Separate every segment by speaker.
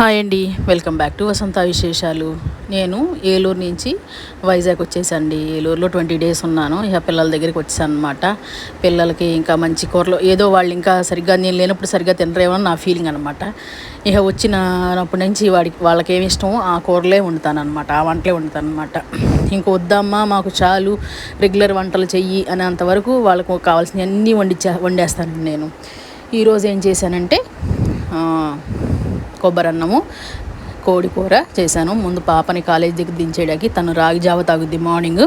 Speaker 1: Hi అండి. Welcome back to వసంత విశేషాలు. నేను ఏలూరు నుంచి వైజాగ్ వచ్చేసండి. ఏలూరులో ట్వంటీ డేస్ ఉన్నాను. ఇక పిల్లల దగ్గరికి వచ్చాను అనమాట పిల్లలకి ఇంకా మంచి కూరలు ఏదో వాళ్ళు ఇంకా సరిగ్గా నేను లేనప్పుడు సరిగ్గా తినరేమో నా ఫీలింగ్ అనమాట ఇక వచ్చినప్పటి నుంచి వాడికి వాళ్ళకి ఏమి ఇష్టమో ఆ కూరలే వండుతానమాట ఆ వంటలే వండుతాను అనమాట ఇంక వద్దమ్మా మాకు చాలు రెగ్యులర్ వంటలు చెయ్యి అనేంతవరకు వాళ్ళకు కావాల్సినవి అన్నీ వండిచ్చా వండేస్తాను నేను. ఈరోజు ఏం చేశానంటే కొబ్బరి అన్నము కోడి కూర చేశాను. ముందు పాపని కాలేజ్ దగ్గర దించేయడానికి తను రాగి జావ తాగుద్ది మార్నింగ్.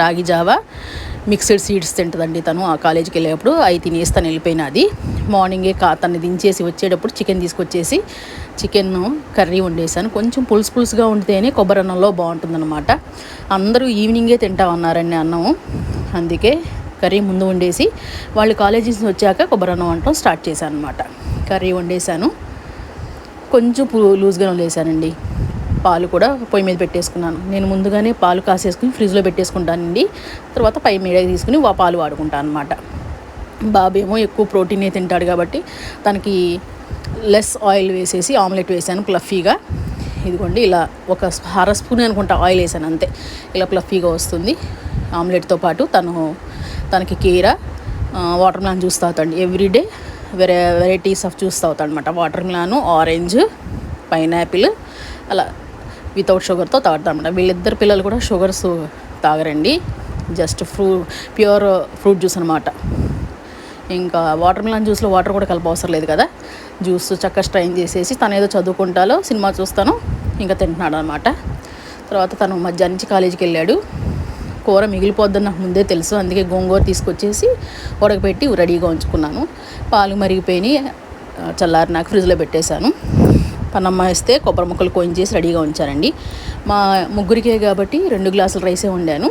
Speaker 1: రాగి జావ మిక్స్డ్ సీడ్స్ తింటుందండి తను ఆ కాలేజీకి వెళ్ళేటప్పుడు. అవి తినేసి తను వెళ్ళిపోయినది మార్నింగే కా తను దించేసి వచ్చేటప్పుడు చికెన్ తీసుకొచ్చేసి చికెన్ కర్రీ వండేసాను కొంచెం పులుసు పులుసుగా ఉంటేనే కొబ్బరి అన్నంలో బాగుంటుందన్నమాట. అందరూ ఈవినింగే తింటా ఉన్నారండి అన్నము. అందుకే కర్రీ ముందు వండేసి వాళ్ళు కాలేజీ వచ్చాక కొబ్బరి అన్నం వంటం స్టార్ట్ చేశాను అనమాట కర్రీ వండేసాను కొంచెం లూజ్గా వదిలేసానండి. పాలు కూడా పొయ్యి మీద పెట్టేసుకున్నాను. నేను ముందుగానే పాలు కాసేసుకుని ఫ్రిడ్జ్లో పెట్టేసుకుంటానండి. తర్వాత పై మీద తీసుకుని ఆ పాలు వాడుకుంటాను అనమాట బాబేమో ఎక్కువ ప్రోటీనే తింటాడు కాబట్టి తనకి లెస్ ఆయిల్ వేసేసి ఆమ్లెట్ వేసాను ప్లఫీగా. ఇదిగోండి ఇలా ఒక అర స్పూన్ అనుకుంటా ఆయిల్ వేసాను అంతే. ఇలా ప్లఫీగా వస్తుంది. ఆమ్లెట్తో పాటు తను తనకి కీర వాటర్ మ్యాన్ జ్యూస్ తాగుతాడు. ఎవ్రీడే వెరై వెరైటీస్ ఆఫ్ జ్యూస్ తాగుతాడు అనమాట వాటర్ మిలాను ఆరెంజ్ పైనాపిల్ అలా వితౌట్ షుగర్తో తాగుతాం అనమాట వీళ్ళిద్దరు పిల్లలు కూడా షుగర్స్ తాగరండి. జస్ట్ ఫ్రూ ప్యూర్ ఫ్రూట్ జ్యూస్ అనమాట ఇంకా వాటర్ మిలాన్ జ్యూస్లో వాటర్ కూడా కలప అవసరం లేదు కదా. జ్యూస్ చక్కగా స్ట్రైన్ చేసేసి తను ఏదో చదువుకుంటాలో సినిమా చూస్తాను ఇంకా తింటున్నాడు అనమాట తర్వాత తను మధ్యాహ్నం నుంచి కాలేజీకి వెళ్ళాడు. కూర మిగిలిపోద్దని నాకు ముందే తెలుసు. అందుకే గోంగూర తీసుకొచ్చేసి ఉడకబెట్టి రెడీగా ఉంచుకున్నాను. పాలు మరిగిపోయి చల్లారి నాకు ఫ్రిడ్జ్లో పెట్టేశాను. పనమ్మ వేస్తే కొబ్బరి ముక్కలు చేసి రెడీగా ఉంచానండి మా ముగ్గురికే కాబట్టి రెండు గ్లాసుల రైసే వండాను.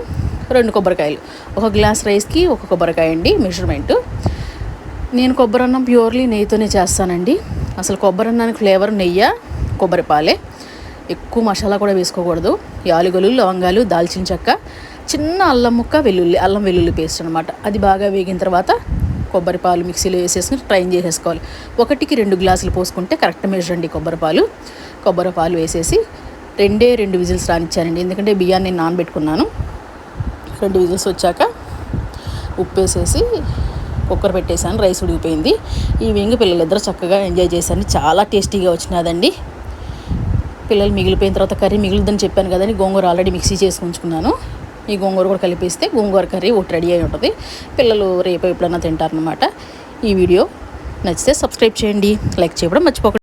Speaker 1: రెండు కొబ్బరికాయలు. ఒక గ్లాస్ రైస్కి ఒక కొబ్బరికాయ అండి మెజర్మెంట్ నేను కొబ్బరి అన్నం ప్యూర్లీ నెయ్యితోనే చేస్తానండి. అసలు కొబ్బరి అన్నానికి ఫ్లేవర్ నెయ్యి? కొబ్బరి పాలే. ఎక్కువ మసాలా కూడా వేసుకోకూడదు. యాలుగలు లవంగాలు దాల్చిన చెక్క చిన్న అల్లం ముక్క వెల్లుల్లి అల్లం వెల్లుల్లి పేస్ట్ అనమాట అది బాగా వేగిన తర్వాత కొబ్బరి పాలు మిక్సీలో వేసేసుకుని ట్రైన్ చేసేసుకోవాలి. ఒకటికి రెండు గ్లాసులు పోసుకుంటే కరెక్ట్ మెజర్ అండి కొబ్బరి పాలు. కొబ్బరి పాలు వేసేసి రెండే రెండు విజిల్స్ రానిచ్చానండి. ఎందుకంటే బియ్యాన్ని నానబెట్టుకున్నాను. రెండు విజిల్స్ వచ్చాక ఉప్పు వేసేసి కుక్కర్ పెట్టేశాను. రైస్ ఉడిగిపోయింది ఈ ఈవినింగ్ పిల్లలిద్దరూ చక్కగా ఎంజాయ్ చేశాను చాలా టేస్టీగా వచ్చినదండి. పిల్లలు మిగిలిపోయిన తర్వాత కర్రీ మిగులుద్దని చెప్పాను కదని గోంగూర ఆల్రెడీ మిక్సీ చేసి ఉంచుకున్నాను. ఈ గోంగూర కూడా కలిపిస్తే గోంగూర కర్రీ ఒకటి రెడీ అయి ఉంటుంది. పిల్లలు రేపు ఎప్పుడైనా తింటారనమాట ఈ వీడియో నచ్చితే సబ్స్క్రైబ్ చేయండి. లైక్ చేయడం మర్చిపోకండి